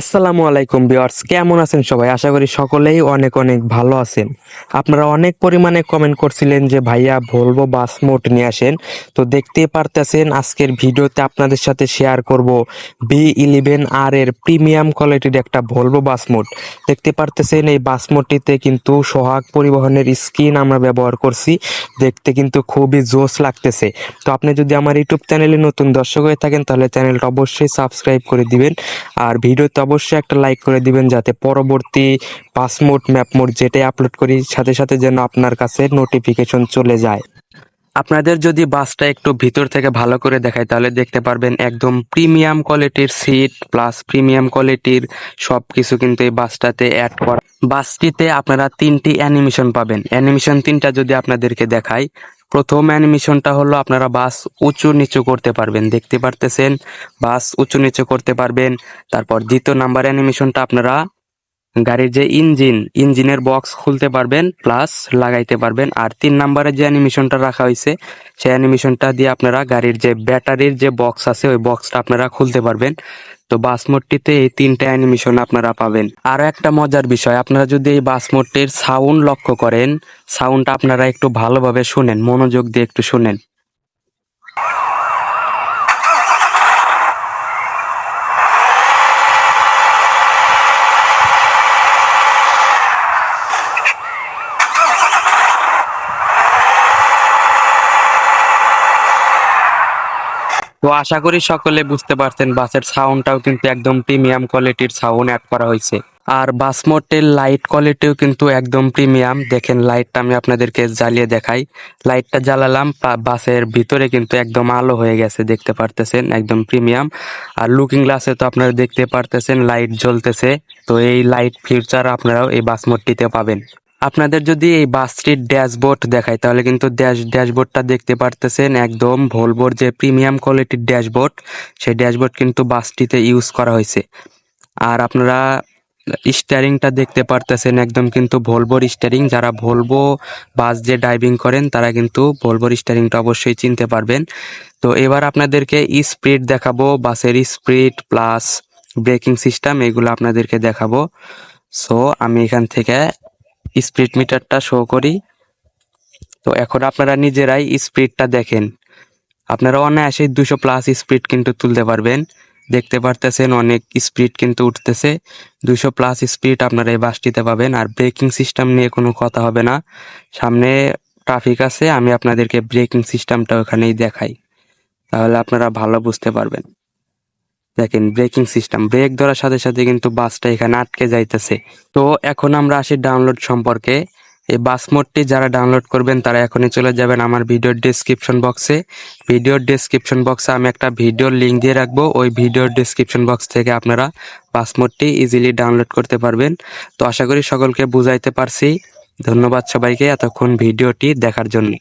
আসসালামু আলাইকুম ভিউয়ার্স, কেমন আছেন সবাই? আশা করি সকলেই অনেক অনেক ভালো আছেন। আপনারা অনেক পরিমাণে কমেন্ট করছিলেন যে, ভাইয়া ভলভো বাস মোট নিয়ে আসেন। তো দেখতেই পারতেছেন, আজকের ভিডিওতে আপনাদের সাথে শেয়ার করব বি ইলেভেন আর এর প্রিমিয়াম কোয়ালিটির একটা ভলভো বাস মোট। দেখতে পারতেছেন, এই বাস মোটটিতে কিন্তু সোহাগ পরিবহনের স্ক্রিন আমরা ব্যবহার করছি। দেখতে কিন্তু খুবই জোস লাগতেছে। তো আপনি যদি আমার ইউটিউব চ্যানেলে নতুন দর্শক হয়ে থাকেন, তাহলে চ্যানেলটা অবশ্যই সাবস্ক্রাইব করে দিবেন। আর ভিডিওতে অবশ্যই একটা লাইক করে দিবেন যাতে পরবর্তী পাস মোড ম্যাপ মোড যেটাই আপলোড করি, সাথে সাথে যেন আপনার কাছে নোটিফিকেশন চলে যায়। আপনাদের যদি বাসটা একটু ভিতর থেকে ভালো করে দেখায় তাহলে দেখতে পারবেন একদম প্রিমিয়াম কোয়ালিটির সিট প্লাস প্রিমিয়াম কোয়ালিটির সব কিছু কিন্তু এই বাসটাতে অ্যাড করা। বাসটিতে আপনারা তিনটি অ্যানিমেশন পাবেন। অ্যানিমেশন তিনটা যদি আপনাদেরকে দেখাই প্রথম অ্যানিমেশনটা হলো আপনারা বাস উঁচু নিচু করতে পারবেন, দেখতে পারতেছেন। বাস উঁচু নিচু করতে পারবেন। তারপর দ্বিতীয় নাম্বার অ্যানিমেশনটা আপনারা গাড়ির যে ইঞ্জিন, ইঞ্জিনের বক্স খুলতে পারবেন প্লাস লাগাইতে পারবেন। আর তিন নাম্বারে যে অ্যানিমেশনটা রাখা হয়েছে সেই অ্যানিমেশনটা দিয়ে আপনারা গাড়ির যে ব্যাটারির যে বক্স আছে, ওই বক্সটা আপনারা খুলতে পারবেন। তো বাস মোডটিতে এই তিনটা অ্যানিমেশন আপনারা পাবেন। আরও একটা মজার বিষয়, আপনারা যদি এই বাস মোডটির সাউন্ড লক্ষ্য করেন সাউন্ডটা আপনারা একটু ভালোভাবে শুনেন, মনোযোগ দিয়ে একটু শুনেন। তো আশা করি সকলে বুঝতে পারছেন, বাসের সাউন্ডটাও কিন্তু একদম প্রিমিয়াম কোয়ালিটির সাউন্ড অ্যাড করা হয়েছে। আর বাস মোটের লাইট কোয়ালিটিও কিন্তু একদম প্রিমিয়াম দেখেন লাইটটা আমি আপনাদেরকে জ্বালিয়ে দেখাই। লাইটটা জ্বালালাম বাসের ভিতরে কিন্তু একদম আলো হয়ে গেছে, দেখতে পারতেছেন, একদম প্রিমিয়াম আর লুকিং গ্লাসে তো আপনারা দেখতে পারতেছেন লাইট জ্বলতেছে। তো এই লাইট ফিউচার আপনারাও এই বাস মোটটিতে পাবেন। আপনাদের যদি এই বাসটির ড্যাশবোর্ড দেখায়, তাহলে কিন্তু ড্যাশ ড্যাশবোর্ডটা দেখতে পারতেছেন একদম ভলভোর যে প্রিমিয়াম কোয়ালিটির ড্যাশবোর্ড সেই ড্যাশবোর্ড কিন্তু বাসটিতে ইউজ করা হয়েছে। আর আপনারা স্টারিংটা দেখতে পারতেছেন একদম কিন্তু ভলভোর স্টারিং যারা ভলভো বাস যে ড্রাইভিং করেন, তারা কিন্তু ভলভোর স্টারিংটা অবশ্যই চিনতে পারবেন। তো এবার আপনাদেরকে স্পিড দেখাবো, বাসের স্পিড প্লাস ব্রেকিং সিস্টেম এগুলো আপনাদেরকে দেখাবো। সো আমি এখান থেকে স্পিড মিটারটা শো করি। তো এখন আপনারা নিজেরাই স্পিডটা দেখেন। আপনারা অনায়াসে দুশো প্লাস স্পিড কিন্তু তুলতে পারবেন। দেখতে পারতেছেন অনেক স্পিড কিন্তু উঠতেছে। দুশো প্লাস স্পিড আপনারা এই বাসটিতে পাবেন আর ব্রেকিং সিস্টেম নিয়ে কোনো কথা হবে না। সামনে ট্রাফিক আছে, আমি আপনাদেরকে ব্রেকিং সিস্টেমটা ওখানেই দেখাই। তাহলে আপনারা ভালো বুঝতে পারবেন। দেখেন ব্রেকিং সিস্টেম ব্রেক ধরার সাথে সাথে কিন্তু বাসটা এখানে আটকে যাইতেছে। তো এখন আমরা আসি ডাউনলোড সম্পর্কে। এই বাস মোডটি যারা ডাউনলোড করবেন, তারা এখনই চলে যাবেন আমার ভিডিওর ডেসক্রিপশন বক্সে ভিডিওর ডেসক্রিপশন বক্সে আমি একটা ভিডিওর লিঙ্ক দিয়ে রাখব। ওই ভিডিওর ডেসক্রিপশন বক্স থেকে আপনারা বাস মোডটি ইজিলি ডাউনলোড করতে পারবেন। তো আশা করি সকলকে বুঝাইতে পারছি। ধন্যবাদ সবাইকে এতক্ষণ ভিডিওটি দেখার জন্য।